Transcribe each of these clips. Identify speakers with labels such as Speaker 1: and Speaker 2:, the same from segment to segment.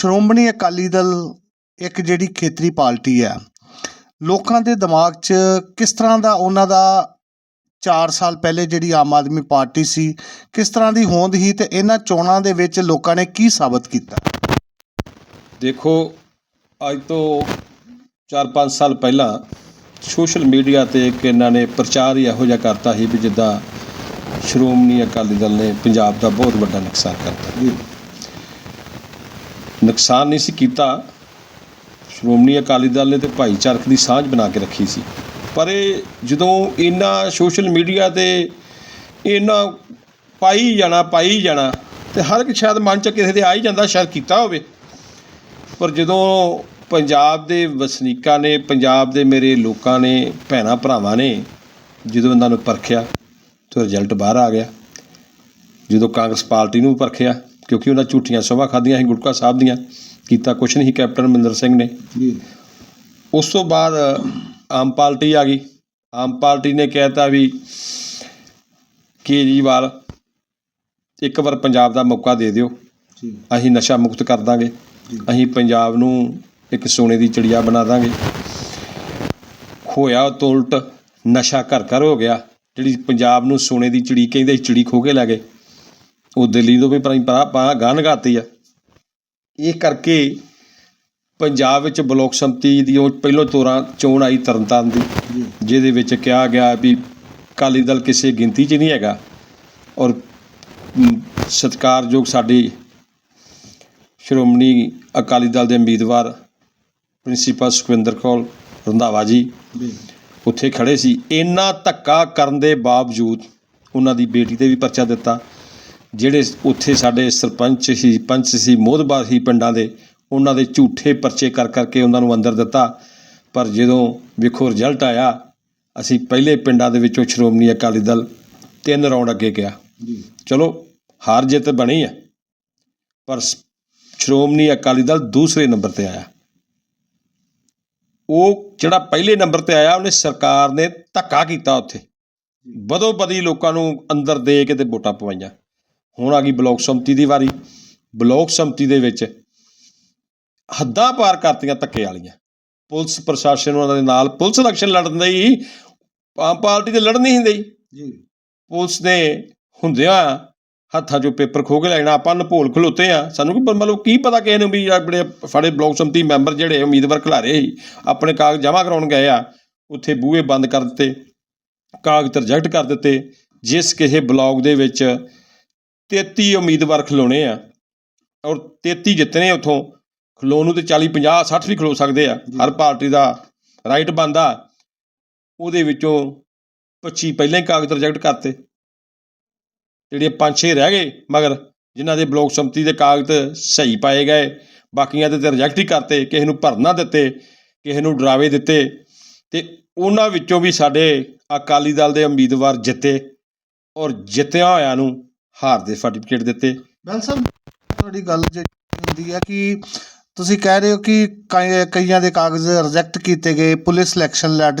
Speaker 1: ਸ਼੍ਰੋਮਣੀ ਅਕਾਲੀ ਦਲ ਇੱਕ ਜਿਹੜੀ ਖੇਤਰੀ ਪਾਰਟੀ ਹੈ, ਲੋਕਾਂ ਦੇ ਦਿਮਾਗ 'ਚ ਕਿਸ ਤਰ੍ਹਾਂ ਦਾ ਉਹਨਾਂ ਦਾ 4 ਸਾਲ ਪਹਿਲੇ ਜਿਹੜੀ ਆਮ ਆਦਮੀ ਪਾਰਟੀ ਸੀ, ਕਿਸ ਤਰ੍ਹਾਂ ਦੀ ਹੋਂਦ ਸੀ ਤੇ ਇਹਨਾਂ ਚੋਣਾਂ ਦੇ ਵਿੱਚ ਲੋਕਾਂ ਨੇ ਕੀ ਸਾਬਤ ਕੀਤਾ?
Speaker 2: ਦੇਖੋ, ਅੱਜ ਤੋਂ 4-5 ਸਾਲ ਪਹਿਲਾਂ ਸੋਸ਼ਲ ਮੀਡੀਆ ਤੇ ਇੱਕ ਇਹਨਾਂ ਨੇ ਪ੍ਰਚਾਰ ਹੀ ਇਹੋ ਜਿਹਾ ਕਰਤਾ ਸੀ ਵੀ ਜਿੱਦਾਂ ਸ਼੍ਰੋਮਣੀ ਅਕਾਲੀ ਦਲ ਨੇ ਪੰਜਾਬ ਦਾ ਬਹੁਤ ਵੱਡਾ ਨੁਕਸਾਨ ਕਰਤਾ। ਨੁਕਸਾਨ ਨਹੀਂ ਸੀ ਕੀਤਾ। ਸ਼੍ਰੋਮਣੀ ਅਕਾਲੀ ਦਲ ਨੇ ਤੇ ਭਾਈਚਾਰਕ ਦੀ ਸਾਂਝ ਬਣਾ ਕੇ ਰੱਖੀ ਸੀ। ਪਰ ਇਹ ਜਦੋਂ ਇਹਨਾਂ ਸੋਸ਼ਲ ਮੀਡੀਆ ਤੇ ਇਹਨਾਂ ਪਾਈ ਜਾਣਾ ਪਾਈ ਜਾਣਾ, ਤੇ ਹਰ ਇੱਕ ਸ਼ਾਇਦ ਮਨ ਚ ਕਿਸੇ ਦੇ ਆ ਹੀ ਜਾਂਦਾ ਸ਼ਾਇਦ ਕੀਤਾ ਹੋਵੇ। ਪਰ ਜਦੋਂ ਪੰਜਾਬ ਦੇ ਵਸਨੀਕਾਂ ਨੇ, ਪੰਜਾਬ ਦੇ ਮੇਰੇ ਲੋਕਾਂ ਨੇ, ਭੈਣਾਂ ਭਰਾਵਾਂ ਨੇ ਜਦੋਂ ਇਹਨਾਂ ਨੂੰ ਪਰਖਿਆ, ਤਾਂ ਰਿਜ਼ਲਟ ਬਾਹਰ ਆ ਗਿਆ। ਜਦੋਂ ਕਾਂਗਰਸ ਪਾਰਟੀ ਨੂੰ ਵੀ ਪਰਖਿਆ ਕਿਉਂਕਿ ਉਹਨਾਂ ਝੂਠੀਆਂ ਸਭਾ ਖਾਧੀਆਂ ਸੀ ਗੁਟਕਾ ਸਾਹਿਬ ਦੀਆਂ ਕੀਤਾ ਕੁਛ ਨਹੀਂ ਕੈਪਟਨ ਅਮਰਿੰਦਰ ਸਿੰਘ ਨੇ।
Speaker 1: ਜੀ।
Speaker 2: ਉਸ ਤੋਂ ਬਾਅਦ ਆਮ ਪਾਰਟੀ ਆ ਗਈ। ਆਮ ਪਾਰਟੀ ਨੇ ਕਹਿਤਾ ਵੀ ਕੇਜਰੀਵਾਲ ਇੱਕ ਵਾਰ ਪੰਜਾਬ ਦਾ ਮੌਕਾ ਦੇ ਦਿਓ।
Speaker 1: ਜੀ।
Speaker 2: ਅਸੀਂ ਨਸ਼ਾ ਮੁਕਤ ਕਰ ਦਾਂਗੇ। ਅਸੀਂ ਪੰਜਾਬ ਨੂੰ ਇੱਕ ਸੋਨੇ ਦੀ ਚਿੜੀਆ ਬਣਾ ਦਾਂਗੇ। ਹੋਇਆ ਤੋਂ ਉਲਟ ਨਸ਼ਾ ਘਰ ਘਰ ਹੋ ਗਿਆ। ਜਿਹੜੀ ਪੰਜਾਬ ਨੂੰ ਸੋਨੇ ਦੀ ਚਿੜੀ ਕਹਿੰਦੇ ਚਿੜੀ ਖੋ ਕੇ ਲੈ ਗਏ। ਉਹ ਦਿੱਲੀ ਤੋਂ ਵੀ ਪਰਾਂ ਪਰਾਂ ਪਾ ਗਾਂ ਲਗਾਤੀ ਆ। ਇਹ ਕਰਕੇ ਪੰਜਾਬ ਵਿੱਚ ਬਲੋਕ ਸੰਮਤੀ ਦੀ ਉਹ ਪਹਿਲੋਂ ਤੋਰਾਂ ਚੋਣ ਆਈ ਤਰਨਤਾਰਨ ਦੀ ਜਿਹਦੇ ਵਿੱਚ ਕਿਹਾ ਗਿਆ ਵੀ ਅਕਾਲੀ ਦਲ ਕਿਸੇ ਗਿਣਤੀ 'ਚ ਨਹੀਂ ਹੈਗਾ ਔਰ ਸਤਿਕਾਰਯੋਗ ਸਾਡੀ ਸ਼੍ਰੋਮਣੀ ਅਕਾਲੀ ਦਲ ਦੇ ਉਮੀਦਵਾਰ ਪ੍ਰਿੰਸੀਪਲ ਸੁਖਵਿੰਦਰ ਕੌਰ ਰੰਧਾਵਾ ਜੀ। ਉੱਥੇ ਖੜੇ ਸੀ। ਇੰਨਾ ਧੱਕਾ ਕਰਨ ਦੇ ਬਾਵਜੂਦ ਉਹਨਾਂ ਦੀ ਬੇਟੀ ਤੇ ਵੀ ਪਰਚਾ ਦਿੱਤਾ। ਜਿਹੜੇ ਉੱਥੇ ਸਾਡੇ ਸਰਪੰਚ ਸੀ ਪੰਚ ਸੀ ਮੋਹਦਬਾਰ ਸੀ ਪਿੰਡਾਂ ਦੇ ਉਹਨਾਂ ਦੇ ਝੂਠੇ ਪਰਚੇ ਕਰ ਕਰਕੇ ਉਹਨਾਂ ਨੂੰ ਅੰਦਰ ਦਿੱਤਾ। ਪਰ ਜਦੋਂ ਵੇਖੋ ਰਿਜ਼ਲਟ ਆਇਆ ਅਸੀਂ ਪਹਿਲੇ ਪਿੰਡਾਂ ਦੇ ਵਿੱਚੋਂ ਸ਼੍ਰੋਮਣੀ ਅਕਾਲੀ ਦਲ ਤਿੰਨ ਰਾਉਂਡ ਅੱਗੇ ਗਿਆ। ਚਲੋ ਹਾਰ ਜਿੱਤ ਬਣੀ ਹੈ ਪਰ ਸ਼੍ਰੋਮਣੀ ਅਕਾਲੀ ਦਲ ਦੂਸਰੇ ਨੰਬਰ ਤੇ ਆਇਆ। ਉਹ ਜਿਹੜਾ ਪਹਿਲੇ ਨੰਬਰ ਤੇ ਆਇਆ ਉਹਨੇ ਸਰਕਾਰ ਨੇ ਧੱਕਾ ਕੀਤਾ ਉੱਥੇ। ਬਦੋ ਬਦੀ ਲੋਕਾਂ ਨੂੰ ਅੰਦਰ ਦੇ ਕੇ ਤੇ ਵੋਟਾਂ ਪਵਾਈਆਂ। ਹੁਣ ਆ ਗਈ ਬਲਾਕ ਸੰਮਤੀ ਦੀ ਵਾਰੀ। ਬਲਾਕ ਸੰਮਤੀ ਦੇ ਵਿੱਚ ਹੱਦਾਂ ਪਾਰ ਕਰਤੀਆਂ ਧੱਕੇ ਵਾਲੀਆਂ। ਪੁਲਿਸ ਪ੍ਰਸ਼ਾਸਨ ਉਹਨਾਂ ਦੇ ਨਾਲ ਪੁਲਿਸ ਇਲੈਕਸ਼ਨ ਲੜਨ ਹੀ ਆਮ ਪਾਰਟੀ ਤੇ ਲੜਨ ਹੁੰਦੀ
Speaker 1: ਜੀ।
Speaker 2: ਪੁਲਿਸ ਨੇ ਹੁੰਦਿਆਂ ਹੱਥਾਂ 'ਚੋਂ ਪੇਪਰ ਖੋਹ ਕੇ ਲੈ ਜਾਣਾ ਆਪਾਂ ਨਪੋਲ ਖਲੋਤੇ ਆ ਸਾਨੂੰ ਕੀ ਮਤਲਬ ਕੀ ਪਤਾ ਕਿਸੇ ਨੂੰ ਵੀ ਆਪਣੇ ਫੜੇ ਬਲਾਕ ਸੰਮਤੀ ਮੈਂਬਰ ਜਿਹੜੇ ਉਮੀਦਵਾਰ ਖਿਲਾਰੇ ਸੀ ਆਪਣੇ ਕਾਗਜ਼ ਜਮ੍ਹਾਂ ਕਰਾਉਣ ਗਏ ਆ ਉੱਥੇ ਬੂਹੇ ਬੰਦ ਕਰ ਦਿੱਤੇ ਕਾਗਜ਼ ਰਿਜੈਕਟ ਕਰ ਦਿੱਤੇ। ਜਿਸ ਕਿਸੇ ਬਲਾਕ ਦੇ ਵਿੱਚ 33 ਉਮੀਦਵਾਰ ਖਲੋਣੇ ਆ। ਔਰ 33 ਜਿੱਤਨੇ ਉਥੋਂ ਖਲੋਣ ਨੂੰ ਤੇ 40 50 60 ਵੀ ਖਲੋ ਸਕਦੇ ਆ। ਹਰ ਪਾਰਟੀ ਦਾ ਰਾਈਟ ਬੰਦਾ ਉਹਦੇ ਵਿੱਚੋਂ 25 ਪਹਿਲਾਂ ਹੀ ਕਾਗਜ਼ ਰਿਜੈਕਟ ਕਰਤੇ। ਜਿਹੜੇ ਪੰਜ ਛੇ ਰਹਿ ਗਏ ਮਗਰ ਜਿਨ੍ਹਾਂ ਦੇ ਬਲਾਕ ਸੰਮਤੀ ਦੇ ਕਾਗਜ਼ ਸਹੀ ਪਾਏ ਗਏ ਬਾਕੀਆਂ ਦੇ ਤੇ ਰਿਜੈਕਟ ਹੀ ਕਰਤੇ ਕਿਸੇ ਨੂੰ ਭਰਨਾ ਦਿੱਤੇ ਕਿਸੇ ਨੂੰ ਡਰਾਵੇ ਦਿੱਤੇ। ਤੇ ਉਹਨਾਂ ਵਿੱਚੋਂ ਵੀ ਸਾਡੇ ਅਕਾਲੀ ਦਲ ਦੇ ਉਮੀਦਵਾਰ ਜਿੱਤੇ। ਔਰ ਜਿੱਤਿਆ ਹੋਇਆਂ ਨੂੰ ਹਾਰ ਦੇ ਸਰਟੀਫਿਕੇਟ ਦਿੱਤੇ।
Speaker 1: ਬੈਲ ਸਾਹਿਬ ਤੁਹਾਡੀ ਗੱਲ ਜਿਹੜੀ ਹੁੰਦੀ ਹੈ ਕਿ ਤੁਸੀਂ ਕਹਿ ਰਹੇ ਹੋ ਕਿ ਕਈ- ਕਈਆਂ ਦੇ ਕਾਗਜ਼ ਰਿਜੈਕਟ ਕੀਤੇ ਗਏ, ਪੁਲਿਸ ਸਿਲੈਕਸ਼ਨ ਲੜ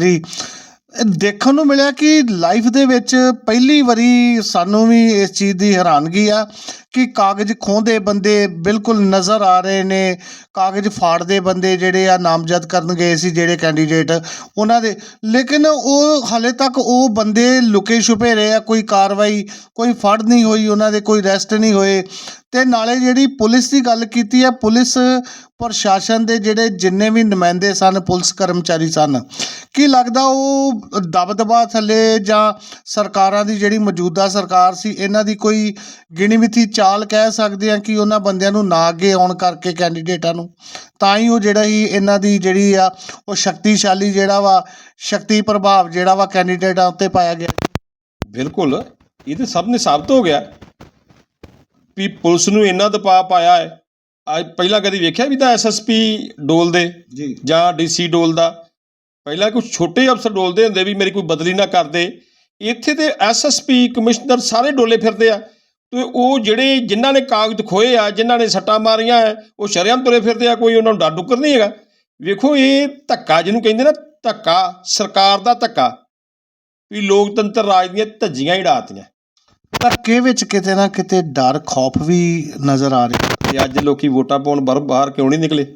Speaker 1: ਦੇਖਣ ਨੂੰ ਮਿਲਿਆ ਕਿ ਲਾਈਫ ਦੇ ਵਿੱਚ ਪਹਿਲੀ ਵਾਰੀ ਸਾਨੂੰ ਵੀ ਇਸ ਚੀਜ਼ ਦੀ ਹੈਰਾਨਗੀ ਆ ਕਿ ਕਾਗਜ਼ ਖੋਹਦੇ ਬੰਦੇ ਬਿਲਕੁਲ ਨਜ਼ਰ ਆ ਰਹੇ ਨੇ, ਕਾਗਜ਼ ਫਾੜਦੇ ਬੰਦੇ ਜਿਹੜੇ ਆ ਨਾਮਜ਼ਦ ਕਰਨ ਗਏ ਸੀ ਜਿਹੜੇ ਕੈਂਡੀਡੇਟ ਉਹਨਾਂ ਦੇ। ਲੇਕਿਨ ਉਹ ਹਾਲੇ ਤੱਕ ਉਹ ਬੰਦੇ ਲੁਕੇ ਛੁਪੇ ਰਹੇ ਆ, ਕੋਈ ਕਾਰਵਾਈ, ਕੋਈ ਫੜ ਨਹੀਂ ਹੋਈ ਉਹਨਾਂ ਦੇ, ਕੋਈ ਅਰੈਸਟ ਨਹੀਂ ਹੋਏ। ਤੇ ਨਾਲੇ ਜਿਹੜੀ ਪੁਲਿਸ ਦੀ ਗੱਲ ਕੀਤੀ ਹੈ, ਪੁਲਿਸ ਪ੍ਰਸ਼ਾਸਨ ਦੇ ਜਿਹੜੇ ਜਿੰਨੇ ਵੀ ਨੁਮਾਇੰਦੇ ਸਨ, ਪੁਲਿਸ ਕਰਮਚਾਰੀ ਸਨ, ਕੀ ਲੱਗਦਾ ਉਹ ਦਬਦਬਾ ਥੱਲੇ ਜਾਂ ਸਰਕਾਰਾਂ ਦੀ ਜਿਹੜੀ ਮੌਜੂਦਾ ਸਰਕਾਰ ਸੀ, ਇਹਨਾਂ ਦੀ ਕੋਈ ਗਿਣੀ ਮਿਥੀ ਚਾਲ ਕਹਿ ਸਕਦੇ ਆ ਕਿ ਉਹਨਾਂ ਬੰਦਿਆਂ ਨੂੰ ਨਾ ਅੱਗੇ ਆਉਣ ਕਰਕੇ ਕੈਂਡੀਡੇਟਾਂ ਨੂੰ? ਤਾਂ ਹੀ ਉਹ ਜਿਹੜਾ ਹੀ ਇਹਨਾਂ ਦੀ ਜਿਹੜੀ ਆ, ਉਹ ਸ਼ਕਤੀਸ਼ਾਲੀ ਜਿਹੜਾ ਵਾ, ਸ਼ਕਤੀ ਪ੍ਰਭਾਵ ਜਿਹੜਾ ਵਾ ਕੈਂਡੀਡੇਟਾਂ ਉੱਤੇ ਪਾਇਆ ਗਿਆ।
Speaker 2: ਬਿਲਕੁਲ, ਇਹ ਤਾਂ ਸਭ ਨੇ ਸਾਬਤ ਹੋ ਗਿਆ। ਵੀ ਪੁਲਿਸ ਨੂੰ ਇੰਨਾ ਦਬਾਅ ਪਾਇਆ ਹੈ। ਅੱਜ ਪਹਿਲਾਂ ਕਦੀ ਵੇਖਿਆ ਵੀ ਤਾਂ ਐਸਐਸਪੀ ਡੋਲਦੇ
Speaker 1: ਜੀ।
Speaker 2: ਜਾਂ ਡੀਸੀ ਡੋਲਦਾ ਪਹਿਲਾਂ ਕੁਝ ਛੋਟੇ ਅਫਸਰ ਡੋਲਦੇ ਹੁੰਦੇ ਵੀ ਮੇਰੀ ਕੋਈ ਬਦਲੀ ਨਾ ਕਰਦੇ ਇੱਥੇ ਤੇ ਐਸਐਸਪੀ ਕਮਿਸ਼ਨਰ ਸਾਰੇ ਡੋਲੇ ਫਿਰਦੇ ਆ। ਤੇ ਉਹ ਜਿਹੜੇ ਜਿਨ੍ਹਾਂ ਨੇ ਕਾਗਜ਼ ਖੋਏ ਆ ਜਿਨ੍ਹਾਂ ਨੇ ਸੱਟਾਂ ਮਾਰੀਆਂ ਉਹ ਸ਼ਰੇਆਮ ਤੁਰੇ ਫਿਰਦੇ ਆ ਕੋਈ ਉਹਨਾਂ ਨੂੰ ਡਰ ਡੁੱਕਰ ਨਹੀਂ ਹੈਗਾ। ਵੇਖੋ ਇਹ ਧੱਕਾ ਜਿਹਨੂੰ ਕਹਿੰਦੇ ਨਾ ਧੱਕਾ ਸਰਕਾਰ ਦਾ ਧੱਕਾ। ਵੀ ਲੋਕਤੰਤਰ ਰਾਜ ਦੀਆਂ ਧੱਜੀਆਂ ਹੀ ਉਡਾਤੀਆਂ
Speaker 1: ਧੱਕੇ ਵਿੱਚ ਕਿਤੇ ਨਾ ਕਿਤੇ ਡਰ, ਖੌਫ ਵੀ ਨਜ਼ਰ ਆ ਰਿਹਾ
Speaker 2: ਤੇ ਅੱਜ ਲੋਕ ਵੋਟਾਂ ਪਾਉਣ ਬਾਹਰ ਬਾਹਰ ਕਿਉਂ ਨਹੀਂ ਨਿਕਲੇ?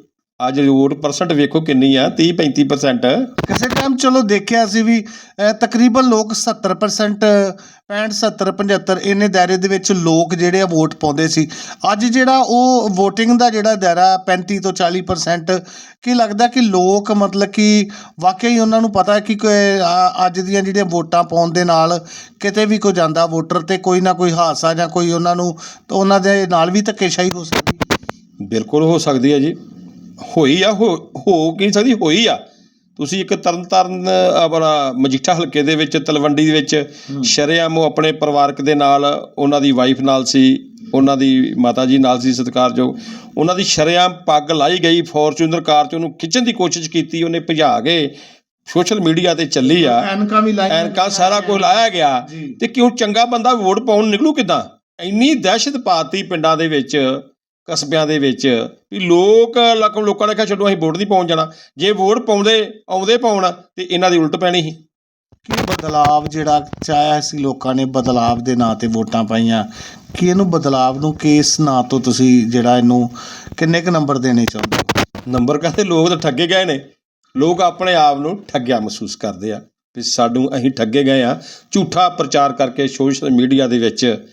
Speaker 2: ਅੱਜ ਵੋਟ ਪਰਸੈਂਟ ਵੇਖੋ ਕਿੰਨੀ ਆ 30 35%
Speaker 1: ਕਿਸੇ ਟਾਈਮ ਚਲੋ ਦੇਖਿਆ ਸੀ ਵੀ ਅਹ, ਤਕਰੀਬਨ ਲੋਕ 70% 65 70 75 ਇੰਨੇ ਦਾਇਰੇ ਦੇ ਵਿੱਚ ਲੋਕ ਜਿਹੜੇ ਆ ਵੋਟ ਪਾਉਂਦੇ ਸੀ। ਅੱਜ ਜਿਹੜਾ ਉਹ VOTING ਦਾ ਜਿਹੜਾ ਦਾਇਰਾ 35 ਤੋਂ 40% ਕੀ ਲੱਗਦਾ ਕਿ ਲੋਕ ਮਤਲਬ ਕਿ ਵਾਕਈ ਉਹਨਾਂ ਨੂੰ ਪਤਾ ਹੈ ਕਿ ਕੋਈ, ਆ, ਅੱਜ ਦੀਆਂ ਜਿਹੜੀਆਂ ਵੋਟਾਂ ਪਾਉਣ ਦੇ ਨਾਲ ਕਿਤੇ ਵੀ ਕੋਈ ਜਾਂਦਾ ਵੋਟਰ ਤੇ ਕੋਈ ਨਾ ਕੋਈ ਹਾਦਸਾ ਜਾਂ ਕੋਈ ਉਹਨਾਂ ਨੂੰ ਤਾਂ ਉਹਨਾਂ ਦੇ ਨਾਲ ਵੀ ਧੱਕੇਸ਼ਾਹੀ ਹੋ ਸਕਦੀ।
Speaker 2: ਬਿਲਕੁਲ ਹੋ ਸਕਦੀ ਹੈ ਜੀ। ਹੋਈ ਆ ਹੋ ਹੋ ਕੀ ਸਕਦੀ ਹੋਈ ਆ। ਤੁਸੀਂ ਇੱਕ ਤਰਨ ਤਾਰਨ ਆਪਣਾ ਮਜੀਠਾ ਹਲਕੇ ਦੇ ਵਿੱਚ ਤਲਵੰਡੀ ਦੇ ਵਿੱਚ ਸ਼ਰੇਆਮ ਉਹ ਆਪਣੇ ਪਰਿਵਾਰਕ ਦੇ ਨਾਲ ਉਹਨਾਂ ਦੀ ਵਾਈਫ ਨਾਲ ਸੀ ਉਹਨਾਂ ਦੀ ਮਾਤਾ ਜੀ ਨਾਲ ਸੀ ਸਤਿਕਾਰਯੋਗ। ਉਹਨਾਂ ਦੀ ਸ਼ਰੇਆਮ ਪੱਗ ਲਾਈ ਗਈ ਫੋਰਚੂਨਰ ਕਾਰ 'ਚ ਉਹਨੂੰ ਖਿੱਚਣ ਦੀ ਕੋਸ਼ਿਸ਼ ਕੀਤੀ ਉਹਨੇ ਭਜਾ ਕੇ ਸੋਸ਼ਲ ਮੀਡੀਆ ਤੇ ਚੱਲੀ ਆ।
Speaker 1: ਐਨਕਾਂ ਵੀ ਲਾਈਆਂ
Speaker 2: ਐਨਕਾਂ ਸਾਰਾ ਕੁਝ ਲਾਇਆ ਗਿਆ। ਤੇ ਕਿਉਂ ਚੰਗਾ ਬੰਦਾ ਵੋਟ ਪਾਉਣ ਨਿਕਲੂ ਕਿਦਾਂ? ਇੰਨੀ ਦਹਿਸ਼ਤ ਪਾਤੀ ਪਿੰਡਾਂ ਦੇ ਵਿੱਚ ਕਸਬਿਆਂ ਦੇ ਵਿੱਚ ਵੀ ਲੋਕ ਲੱਕ- ਲੋਕਾਂ ਨੇ ਕਿਹਾ ਛੱਡੋ ਅਸੀਂ ਵੋਟ ਨਹੀਂ ਪਾਉਣ ਜਾਣਾ। ਜੇ ਵੋਟ ਪਾਉਂਦੇ ਆਉਂਦੇ ਪਾਉਣ ਤੇ ਇਹਨਾਂ ਦੀ ਉਲਟ ਪੈਣੀ ਸੀ।
Speaker 1: ਕੀ ਬਦਲਾਵ ਜਿਹੜਾ ਚਾਹਿਆ ਸੀ ਲੋਕਾਂ ਨੇ ਬਦਲਾਵ ਦੇ ਨਾਂ ਤੇ ਵੋਟਾਂ ਪਾਈਆਂ? ਕੀ ਇਹਨੂੰ ਬਦਲਾਵ ਨੂੰ ਕਿਸ ਨਾਂ ਤੋਂ ਤੁਸੀਂ ਜਿਹੜਾ ਇਹਨੂੰ ਕਿੰਨੇ ਕੁ ਨੰਬਰ ਦੇਣੇ ਚਾਹੁੰਦੇ ਹੋ?
Speaker 2: ਨੰਬਰ ਕਹਿੰਦੇ ਲੋਕ ਤਾਂ ਠੱਗੇ ਗਏ ਨੇ। ਲੋਕ ਆਪਣੇ ਆਪ ਨੂੰ ਠੱਗਿਆ ਮਹਿਸੂਸ ਕਰਦੇ ਆ। ਵੀ ਸਾਨੂੰ ਅਸੀਂ ਠੱਗੇ ਗਏ ਆ। ਝੂਠਾ ਪ੍ਰਚਾਰ ਕਰਕੇ ਸੋਸ਼ਲ ਮੀਡੀਆ ਦੇ ਵਿੱਚ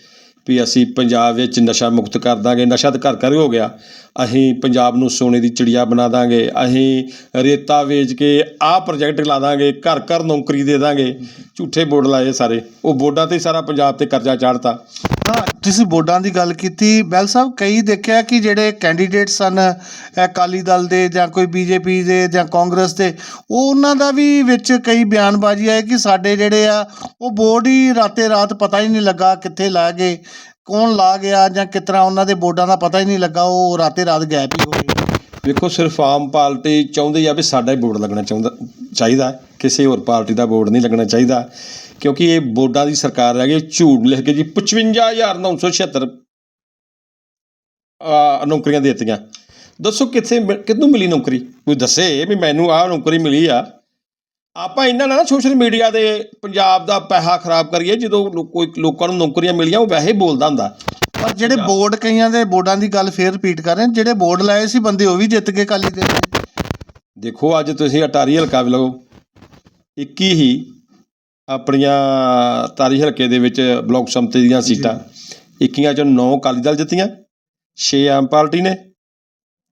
Speaker 2: ਵੀ ਅਸੀਂ ਪੰਜਾਬ ਵਿੱਚ ਨਸ਼ਾ ਮੁਕਤ ਕਰ ਦਾਂਗੇ ਨਸ਼ਾ ਤਾਂ ਘਰ ਘਰ ਹੋ ਗਿਆ। ਅਸੀਂ ਪੰਜਾਬ ਨੂੰ ਸੋਨੇ ਦੀ ਚਿੜੀਆ ਬਣਾ ਦਾਂਗੇ, ਅਸੀਂ ਰੇਤਾ ਵੇਚ ਕੇ ਆਹ ਪ੍ਰੋਜੈਕਟ ਲਾ ਦਾਂਗੇ, ਘਰ ਘਰ ਨੌਕਰੀ ਦੇ ਦਾਂਗੇ। ਝੂਠੇ ਬੋਰਡ ਲਾਏ ਸਾਰੇ। ਉਹ ਬੋਰਡਾਂ ਤੇ ਸਾਰਾ ਪੰਜਾਬ ਤੇ ਕਰਜ਼ਾ ਚਾੜਤਾ।
Speaker 1: ਹਾਂ ਤੁਸੀਂ ਬੋਰਡਾਂ ਦੀ ਗੱਲ ਕੀਤੀ ਬੈਲ ਸਾਹਿਬ, ਕਈ ਦੇਖਿਆ ਕਿ ਜਿਹੜੇ ਕੈਂਡੀਡੇਟ ਸਨ ਅਕਾਲੀ ਦਲ ਦੇ ਜਾਂ ਕੋਈ ਬੀਜੇਪੀ ਦੇ ਜਾਂ ਕਾਂਗਰਸ ਦੇ, ਉਹ ਉਹਨਾਂ ਦਾ ਵੀ ਵਿੱਚ ਕਈ ਬਿਆਨਬਾਜ਼ੀ ਆਏ ਕਿ ਸਾਡੇ ਜਿਹੜੇ ਆ, ਉਹ ਬੋਰਡ ਹੀ ਰਾਤੇ ਰਾਤ ਪਤਾ ਹੀ ਨਹੀਂ ਲੱਗਾ ਕਿੱਥੇ ਲਾ ਗਏ। ਕੌਣ ਲਾ ਗਿਆ ਜਾਂ ਕਿਤਨਾ ਉਹਨਾਂ ਦੇ ਬੋਰਡਾਂ ਦਾ ਪਤਾ ਹੀ ਨਹੀਂ ਲੱਗਾ, ਉਹ ਰਾਤੇ ਰਾਤ ਗਾਇਬ ਹੀ ਹੋ ਗਏ।
Speaker 2: ਵੇਖੋ, ਸਿਰਫ ਆਮ ਪਾਰਟੀ ਚਾਹੁੰਦੀ ਆ ਵੀ ਸਾਡਾ ਹੀ ਬੋਰਡ ਲੱਗਣਾ ਚਾਹੁੰਦਾ, ਚਾਹੀਦਾ ਹੈ। ਕਿਸੇ ਹੋਰ ਪਾਰਟੀ ਦਾ ਬੋਰਡ ਨਹੀਂ ਲੱਗਣਾ ਚਾਹੀਦਾ। ਕਿਉਂਕਿ ਇਹ ਬੋਰਡਾਂ ਦੀ ਸਰਕਾਰ ਹੈਗੀ ਝੂਠ ਲਿਖ ਕੇ ਜੀ 55976 ਆ ਨੌਕਰੀਆਂ ਦੇ ਦਿੱਤੀਆਂ। ਦੱਸੋ ਕਿੱਥੇ ਮਿ- ਕਿਹਨੂੰ ਮਿਲੀ ਨੌਕਰੀ? ਕੋਈ ਦੱਸੇ ਵੀ ਮੈਨੂੰ ਆਹ ਨੌਕਰੀ ਮਿਲੀ ਆ। ਆਪਾਂ ਇਹਨਾਂ ਨਾਲ ਨਾ ਸੋਸ਼ਲ ਮੀਡੀਆ ਦੇ ਪੰਜਾਬ ਦਾ ਪੈਸਾ ਖਰਾਬ ਕਰੀਏ ਜਦੋਂ ਲੋ- ਕੋਈ ਲੋਕਾਂ ਨੂੰ ਨੌਕਰੀਆਂ ਮਿਲੀਆਂ ਉਹ ਵੈਸੇ ਹੀ ਬੋਲਦਾ ਹੁੰਦਾ।
Speaker 1: ਪਰ ਜਿਹੜੇ ਬੋਰਡ ਕਈਆਂ ਦੇ ਬੋਰਡਾਂ ਦੀ ਗੱਲ ਫੇਰ ਰਿਪੀਟ ਕਰ ਰਹੇ ਨੇ, ਜਿਹੜੇ ਬੋਰਡ ਲਾਏ ਸੀ ਬੰਦੇ ਉਹ ਵੀ ਜਿੱਤ ਕੇ ਕਾਲੀ ਦੇ। ਨੇ।
Speaker 2: ਦੇਖੋ ਅੱਜ ਤੁਸੀਂ ਅਟਾਰੀ ਹਲਕਾ ਲਓ 21 ਹੀ ਆਪਣੀਆਂ ਤਾਰੀ ਹਲਕੇ ਦੇ ਵਿੱਚ ਬਲਾਕ ਸੰਮਤੀ ਦੀਆਂ ਸੀਟਾਂ 21 ਚੋਂ 9 ਅਕਾਲੀ ਦਲ ਜਿੱਤੀਆਂ 6 ਆਮ ਪਾਰਟੀ ਨੇ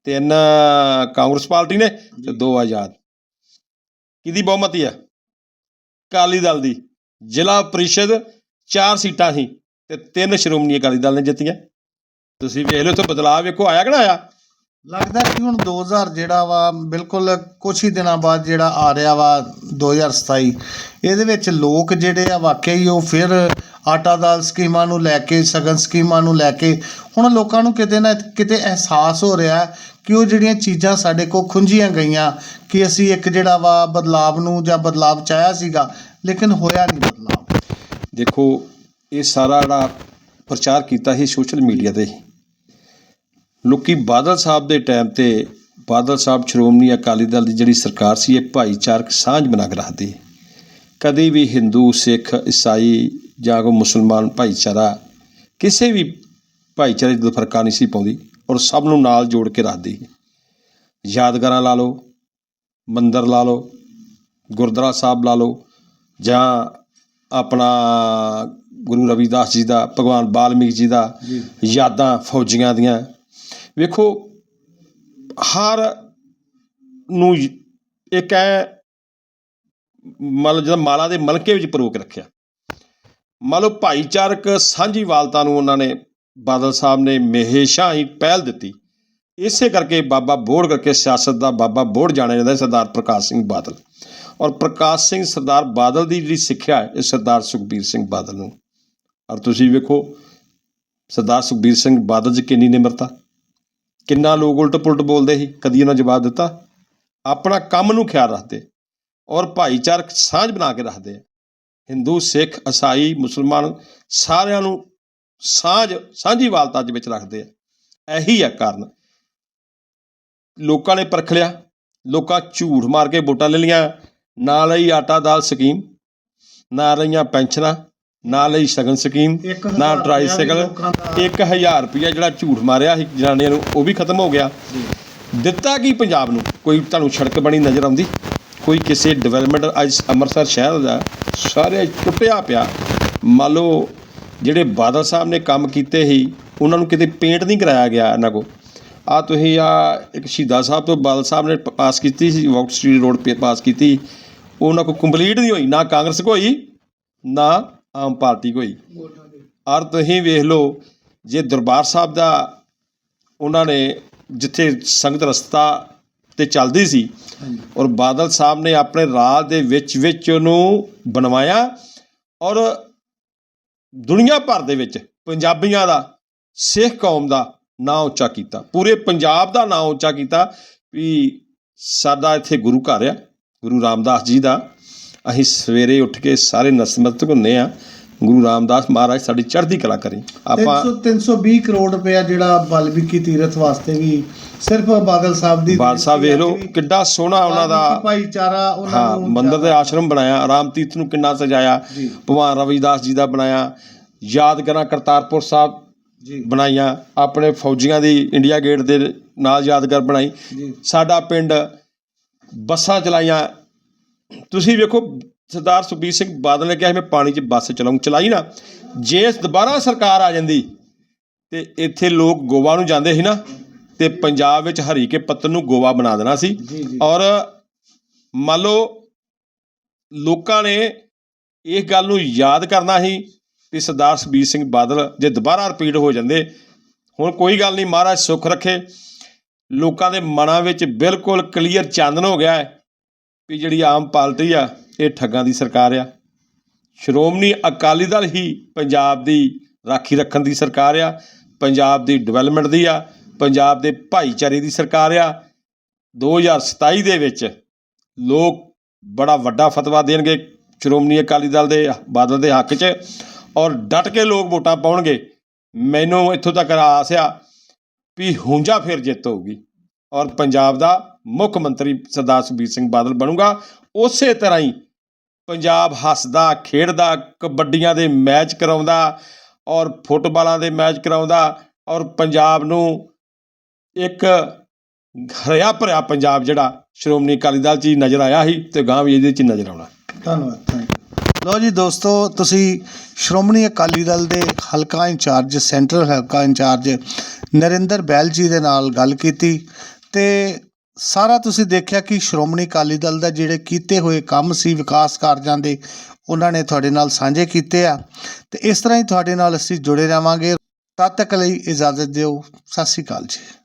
Speaker 2: ਤਿੰਨ ਕਾਂਗਰਸ ਪਾਰਟੀ ਨੇ ਤੇ ਦੋ ਆਜ਼ਾਦ। ਕਿਹਦੀ ਬਹੁਮਤੀ ਆ? ਅਕਾਲੀ ਦਲ ਦੀ। ਜ਼ਿਲ੍ਹਾ ਪ੍ਰੀਸ਼ਦ ਚਾਰ ਸੀਟਾਂ ਸੀ ਤੇ ਤਿੰਨ ਸ਼੍ਰੋਮਣੀ ਅਕਾਲੀ ਦਲ ਨੇ ਜਿੱਤੀਆਂ। ਤੁਸੀਂ ਵੇਖ ਲਓ ਤੇ ਬਦਲਾਅ ਵੇਖੋ, ਆਇਆ ਕਿ ਨਾ ਆਇਆ?
Speaker 1: ਲੱਗਦਾ ਕਿ ਹੁਣ 2000 ਜਿਹੜਾ ਵਾ, ਬਿਲਕੁਲ ਕੁਝ ਹੀ ਦਿਨਾਂ ਬਾਅਦ ਜਿਹੜਾ ਆ ਰਿਹਾ ਵਾ 2027 ਇਹਦੇ ਵਿੱਚ ਲੋਕ ਜਿਹੜੇ ਆ ਵਾਕਿਆ ਹੀ ਉਹ ਫਿਰ ਆਟਾ ਦਾਲ ਸਕੀਮਾਂ ਨੂੰ ਲੈ ਕੇ, ਸਗਨ ਸਕੀਮਾਂ ਨੂੰ ਲੈ ਕੇ, ਹੁਣ ਲੋਕਾਂ ਨੂੰ ਕਿਤੇ ਨਾ ਕਿਤੇ ਅਹਿਸਾਸ ਹੋ ਰਿਹਾ ਕਿ ਉਹ ਜਿਹੜੀਆਂ ਚੀਜ਼ਾਂ ਸਾਡੇ ਕੋਲ ਖੁੰਝੀਆਂ ਗਈਆਂ ਕਿ ਅਸੀਂ ਇੱਕ ਜਿਹੜਾ ਵਾ ਬਦਲਾਵ ਨੂੰ ਜਾਂ ਬਦਲਾਵ ਚਾਹਿਆ ਸੀਗਾ, ਲੇਕਿਨ ਹੋਇਆ ਨਹੀਂ ਬਦਲਾਵ।
Speaker 2: ਦੇਖੋ, ਇਹ ਸਾਰਾ ਜਿਹੜਾ ਪ੍ਰਚਾਰ ਕੀਤਾ ਸੀ ਸੋਸ਼ਲ ਮੀਡੀਆ ਤੇ। ਲੋਕੀ ਬਾਦਲ ਸਾਹਿਬ ਦੇ ਟਾਈਮ ਤੇ ਬਾਦਲ ਸਾਹਿਬ, ਸ਼੍ਰੋਮਣੀ ਅਕਾਲੀ ਦਲ ਦੀ ਜਿਹੜੀ ਸਰਕਾਰ ਸੀ, ਇਹ ਭਾਈਚਾਰਕ ਸਾਂਝ ਬਣਾ ਕੇ ਰੱਖਦੀ। ਕਦੇ ਵੀ ਹਿੰਦੂ, ਸਿੱਖ, ਈਸਾਈ ਜਾਂ ਕੋਈ ਮੁਸਲਮਾਨ ਭਾਈਚਾਰਾ, ਕਿਸੇ ਵੀ ਭਾਈਚਾਰੇ ਦਾ ਫਰਕਾ ਨਹੀਂ ਸੀ ਪਾਉਂਦੀ। ਔਰ ਸਭ ਨੂੰ ਨਾਲ ਜੋੜ ਕੇ ਰੱਖਦੀ ਯਾਦਗਾਰਾਂ ਲਾ ਲਓ ਮੰਦਿਰ ਲਾ ਲਓ ਗੁਰਦੁਆਰਾ ਸਾਹਿਬ ਲਾ ਲਓ ਜਾਂ ਆਪਣਾ ਗੁਰੂ ਰਵਿਦਾਸ ਜੀ ਦਾ ਭਗਵਾਨ ਵਾਲਮੀਕ ਜੀ ਦਾ ਯਾਦਾਂ ਫੌਜੀਆਂ ਦੀਆਂ। ਵੇਖੋ ਹਰ ਨੂੰ ਇੱਕ ਹੈ ਮਤਲਬ ਜਿਹੜਾ ਮਾਲਾ ਦੇ ਮਲਕੇ ਵਿੱਚ ਪਰੋ ਕੇ ਰੱਖਿਆ। ਮੰਨ ਲਓ ਭਾਈਚਾਰਕ ਸਾਂਝੀਵਾਲਤਾ ਨੂੰ ਉਹਨਾਂ ਨੇ ਬਾਦਲ ਸਾਹਿਬ ਨੇ ਹਮੇਸ਼ਾ ਹੀ ਪਹਿਲ ਦਿੱਤੀ। ਇਸੇ ਕਰਕੇ ਬਾਬਾ ਬੋੜ ਕਰਕੇ ਸਿਆਸਤ ਦਾ ਬਾਬਾ ਬੋੜ ਜਾਣਿਆ ਜਾਂਦਾ ਸਰਦਾਰ ਪ੍ਰਕਾਸ਼ ਸਿੰਘ ਬਾਦਲ। ਔਰ ਪ੍ਰਕਾਸ਼ ਸਿੰਘ ਸਰਦਾਰ ਬਾਦਲ ਦੀ ਜਿਹੜੀ ਸਿੱਖਿਆ ਹੈ, ਇਹ ਸਰਦਾਰ ਸੁਖਬੀਰ ਸਿੰਘ ਬਾਦਲ ਨੂੰ। ਔਰ ਤੁਸੀਂ ਵੇਖੋ, ਸਰਦਾਰ ਸੁਖਬੀਰ ਸਿੰਘ ਬਾਦਲ ਜੀ ਕਿੰਨੀ ਨਿਮਰਤਾ। ਕਿੰਨਾ ਲੋਕ ਉਲਟ ਪੁਲਟ ਬੋਲਦੇ ਸੀ, ਕਦੀ ਉਹਨਾਂ ਜਵਾਬ ਦਿੱਤਾ। ਆਪਣਾ ਕੰਮ ਨੂੰ ਖਿਆਲ ਰੱਖਦੇ। ਔਰ ਭਾਈਚਾਰਕ ਸਾਂਝ ਬਣਾ ਕੇ ਰੱਖਦੇ ਹਿੰਦੂ, ਸਿੱਖ ਈਸਾਈ ਮੁਸਲਮਾਨ ਸਾਰਿਆਂ ਨੂੰ ਸਾਂਝ ਸਾਂਝੀਵਾਲਤਾ ਦੇ ਵਿੱਚ ਰੱਖਦੇ ਆ। ਇਹੀ ਹੈ ਕਾਰਨ। ਲੋਕਾਂ ਨੇ ਪਰਖ ਲਿਆ। ਲੋਕਾਂ ਝੂਠ ਮਾਰ ਕੇ ਵੋਟਾਂ ਲੈ ਲੀਆਂ ਨਾ ਲਈ ਆਟਾ ਦਾਲ ਸਕੀਮ ਨਾ ਲਈਆਂ ਪੈਨਸ਼ਨਾਂ ਨਾ ਲਈ ਸਗਨ ਸਕੀਮ ਨਾ ਟ੍ਰਾਈਸਾਈਕਲ
Speaker 1: ਵੀ ਲੋਕਾਂ ਦਾ-
Speaker 2: 1000 ਰੁਪਇਆ ਜਿਹੜਾ ਝੂਠ ਮਾਰਿਆ ਸੀ ਜਨਾਨੀਆਂ ਨੂੰ ਉਹ ਵੀ ਖਤਮ ਹੋ ਗਿਆ। ਦਿੱਤਾ ਕੀ ਪੰਜਾਬ ਨੂੰ? ਕੋਈ ਤੁਹਾਨੂੰ ਸੜਕ ਬਣੀ ਨਜ਼ਰ ਆਉਂਦੀ? ਕੋਈ ਕਿਸੇ ਡਿਵੈਲਪਮੈਂਟ ਅੱਜ ਅੰਮ੍ਰਿਤਸਰ ਸ਼ਹਿਰ ਦਾ ਸਾਰੇ ਟੁੱਟਿਆ ਪਿਆ। ਮੰਨ ਲਓ ਜਿਹੜੇ ਬਾਦਲ ਸਾਹਿਬ ਨੇ ਕੰਮ ਕੀਤੇ ਸੀ, ਉਹਨਾਂ ਨੂੰ ਕਿਤੇ ਪੇਂਟ ਨਹੀਂ ਕਰਾਇਆ ਗਿਆ ਇਹਨਾਂ ਕੋ ਆ ਤੁਸੀਂ ਆ ਇੱਕ ਸ਼ਹੀਦਾਂ ਸਾਹਿਬ ਤੋਂ ਬਾਦਲ ਸਾਹਿਬ ਨੇ ਪਾਸ ਕੀਤੀ ਸੀ ਵਾਕ ਸਟਰੀਟ ਰੋਡ ਪੇ ਪਾਸ ਕੀਤੀ। ਉਹਨਾਂ ਕੋ ਕੰਪਲੀਟ ਨਹੀਂ ਹੋਈ, ਨਾ ਕਾਂਗਰਸ ਕੋ ਹੋਈ, ਨਾ ਆਮ ਪਾਰਟੀ ਕੋ ਹੋਈ। ਔਰ ਤੁਸੀਂ ਵੇਖ ਲਓ, ਜੇ ਦਰਬਾਰ ਸਾਹਿਬ ਦਾ ਉਹਨਾਂ ਨੇ ਜਿੱਥੇ ਸੰਗਤ ਰਸਤਾ ਤੇ ਚੱਲਦੀ ਸੀ, ਔਰ ਬਾਦਲ ਸਾਹਿਬ ਨੇ ਆਪਣੇ ਰਾਜ ਦੇ ਵਿੱਚ ਵਿੱਚ ਉਹਨੂੰ ਬਣਵਾਇਆ, ਔਰ ਦੁਨੀਆ ਭਰ ਦੇ ਵਿੱਚ ਪੰਜਾਬੀਆਂ ਦਾ, ਸਿੱਖ ਕੌਮ ਦਾ ਨਾਂ ਉੱਚਾ ਕੀਤਾ। ਪੂਰੇ ਪੰਜਾਬ ਦਾ ਨਾਂ ਉੱਚਾ ਕੀਤਾ ਵੀ ਸਾਡਾ ਇੱਥੇ ਗੁਰੂ ਘਰ ਆ, ਗੁਰੂ ਰਾਮਦਾਸ ਜੀ ਦਾ। ਅਸੀਂ ਸਵੇਰੇ ਉੱਠ ਕੇ ਸਾਰੇ ਨਸਮਤਕ ਹੁੰਦੇ ਆ ਗੁਰੂ ਰਾਮਦਾਸ ਮਹਾਰਾਜ ਸਾਡੀ ਚੜ੍ਹਦੀ ਕਲਾ ਕਰੀ। ਆਪਾਂ
Speaker 1: 300 320 ਕਰੋੜ ਰੁਪਇਆ ਜਿਹੜਾ ਬਾਲਮੀਕੀ ਤੀਰਥ ਵਾਸਤੇ ਵੀ ਸਿਰਫ ਬਾਦਲ ਸਾਹਿਬ ਦੀ
Speaker 2: ਬਾਦ ਸਾਹਿਬ ਵੇਖ ਲਓ ਕਿੱਡਾ ਸੋਹਣਾ ਉਹਨਾਂ ਦਾ
Speaker 1: ਭਾਈਚਾਰਾ ਉਹਨਾਂ ਨੂੰ
Speaker 2: ਮੰਦਰ ਦੇ ਆਸ਼ਰਮ ਬਣਾਇਆ ਰਾਮ ਤੀਰਥ ਨੂੰ ਕਿੰਨਾ ਸਜਾਇਆ ਭਗਵਾਨ ਰਵਿਦਾਸ ਜੀ ਦਾ ਬਣਾਇਆ ਯਾਦਗਾਰਾਂ ਕਰਤਾਰਪੁਰ ਸਾਹਿਬ
Speaker 1: ਜੀ।
Speaker 2: ਬਣਾਈਆਂ ਆਪਣੇ ਫੌਜੀਆਂ ਦੀ ਇੰਡੀਆ ਗੇਟ ਦੇ ਨਾਲ ਯਾਦਗਾਰ ਬਣਾਈ। ਸਾਡਾ ਪਿੰਡ ਬੱਸਾਂ ਚਲਾਈਆਂ। ਤੁਸੀਂ ਵੇਖੋ ਸਰਦਾਰ ਸੁਖਬੀਰ ਸਿੰਘ ਬਾਦਲ ਨੇ ਕਿਹਾ ਸੀ ਮੈਂ ਪਾਣੀ 'ਚ ਬੱਸ ਚਲਾਉਂ ਚਲਾਈ ਨਾ। ਜੇ ਦੁਬਾਰਾ ਸਰਕਾਰ ਆ ਜਾਂਦੀ ਤੇ ਇੱਥੇ ਲੋਕ ਗੋਵਾ ਨੂੰ ਜਾਂਦੇ ਸੀ ਨਾ ਤੇ ਪੰਜਾਬ ਵਿੱਚ ਹਰੀ ਕੇ ਪੱਤਨ ਨੂੰ ਗੋਵਾ ਬਣਾ ਦੇਣਾ ਸੀ। ਔਰ ਮੰਨ ਲਓ ਲੋਕਾਂ ਨੇ ਇਸ ਗੱਲ ਨੂੰ ਯਾਦ ਕਰਨਾ ਸੀ ਕਿ ਸਰਦਾਰ ਸੁਖਬੀਰ ਸਿੰਘ ਬਾਦਲ ਜੇ ਦੁਬਾਰਾ ਰਿਪੀਟ ਹੋ ਜਾਂਦੇ ਹੁਣ ਕੋਈ ਗੱਲ ਨਹੀਂ ਮਹਾਰਾਜ ਸੁੱਖ ਰੱਖੇ। ਲੋਕਾਂ ਦੇ ਮਨਾਂ ਵਿੱਚ ਬਿਲਕੁਲ ਕਲੀਅਰ ਚਾਨਣ ਹੋ ਗਿਆ ਹੈ ਵੀ ਜਿਹੜੀ ਆਮ ਪਾਰਟੀ ਆ ਇਹ ਠੱਗਾਂ ਦੀ ਸਰਕਾਰ ਆ। ਸ਼੍ਰੋਮਣੀ ਅਕਾਲੀ ਦਲ ਹੀ ਪੰਜਾਬ ਦੀ ਰਾਖੀ ਰੱਖਣ ਦੀ ਸਰਕਾਰ ਆ, ਪੰਜਾਬ ਦੀ ਡਿਵੈਲਪਮੈਂਟ ਦੀ ਆ, ਪੰਜਾਬ ਦੇ ਭਾਈਚਾਰੇ ਦੀ ਸਰਕਾਰ ਆ। 2027 ਦੇ ਵਿੱਚ ਲੋਕ ਬੜਾ ਵੱਡਾ ਫਤਵਾ ਦੇਣਗੇ ਸ਼੍ਰੋਮਣੀ ਅਕਾਲੀ ਦਲ ਦੇ ਬਾਦਲ ਦੇ ਹੱਕ 'ਚ ਔਰ ਡਟ ਕੇ ਲੋਕ ਵੋਟਾਂ ਪਾਉਣਗੇ। ਮੈਨੂੰ ਇੱਥੋਂ ਤੱਕ ਆਸ ਆ ਵੀ ਹੁੰਜਾ ਫਿਰ ਜਿੱਤ ਹੋਊਗੀ ਔਰ ਪੰਜਾਬ ਦਾ ਮੁੱਖ ਮੰਤਰੀ ਸਰਦਾਰ ਸੁਖਬੀਰ ਸਿੰਘ ਬਾਦਲ ਬਣੂਗਾ। ਉਸੇ ਤਰ੍ਹਾਂ ਹੀ ਪੰਜਾਬ ਹੱਸਦਾ, ਖੇਡਦਾ, ਕਬੱਡੀਆਂ ਦੇ ਮੈਚ ਕਰਾਉਂਦਾ ਔਰ ਫੁੱਟਬਾਲਾਂ ਦੇ ਮੈਚ ਕਰਾਉਂਦਾ ਔਰ ਪੰਜਾਬ ਨੂੰ ਇੱਕ ਹਰਿਆ ਭਰਿਆ ਪੰਜਾਬ ਜਿਹੜਾ ਸ਼੍ਰੋਮਣੀ ਅਕਾਲੀ ਦਲ 'ਚ ਹੀ ਨਜ਼ਰ ਆਇਆ ਸੀ ਤੇ ਗਾਂ ਵੀ ਇਹਦੇ 'ਚ ਹੀ ਨਜ਼ਰ ਆਉਣਾ।
Speaker 1: ਧੰਨਵਾਦ ਥੈਂਕ ਯੂ ਲੋ ਜੀ ਦੋਸਤੋ, ਤੁਸੀਂ ਸ਼੍ਰੋਮਣੀ ਅਕਾਲੀ ਦਲ ਦੇ ਹਲਕਾ ਇੰਚਾਰਜ, ਸੈਂਟਰਲ ਹਲਕਾ ਇੰਚਾਰਜ ਨਰਿੰਦਰ ਬੈਲ ਜੀ ਦੇ ਨਾਲ ਗੱਲ ਕੀਤੀ ਤੇ ਸਾਰਾ ਤੁਸੀਂ ਦੇਖਿਆ ਕਿ ਸ਼੍ਰੋਮਣੀ ਅਕਾਲੀ ਦਲ ਦਾ ਜਿਹੜੇ ਕੀਤੇ ਹੋਏ ਕੰਮ ਸੀ ਵਿਕਾਸ ਕਾਰਜਾਂ ਦੇ, ਉਹਨਾਂ ਨੇ ਤੁਹਾਡੇ ਨਾਲ ਸਾਂਝੇ ਕੀਤੇ ਆ। ਤੇ ਇਸ ਤਰ੍ਹਾਂ ਹੀ ਤੁਹਾਡੇ ਨਾਲ ਅਸੀਂ ਜੁੜੇ ਰਵਾਂਗੇ ਤਦ ਤੱਕ ਲਈ ਇਜਾਜ਼ਤ ਦਿਓ। ਸਤਿ ਸ਼੍ਰੀ ਅਕਾਲ ਜੀ।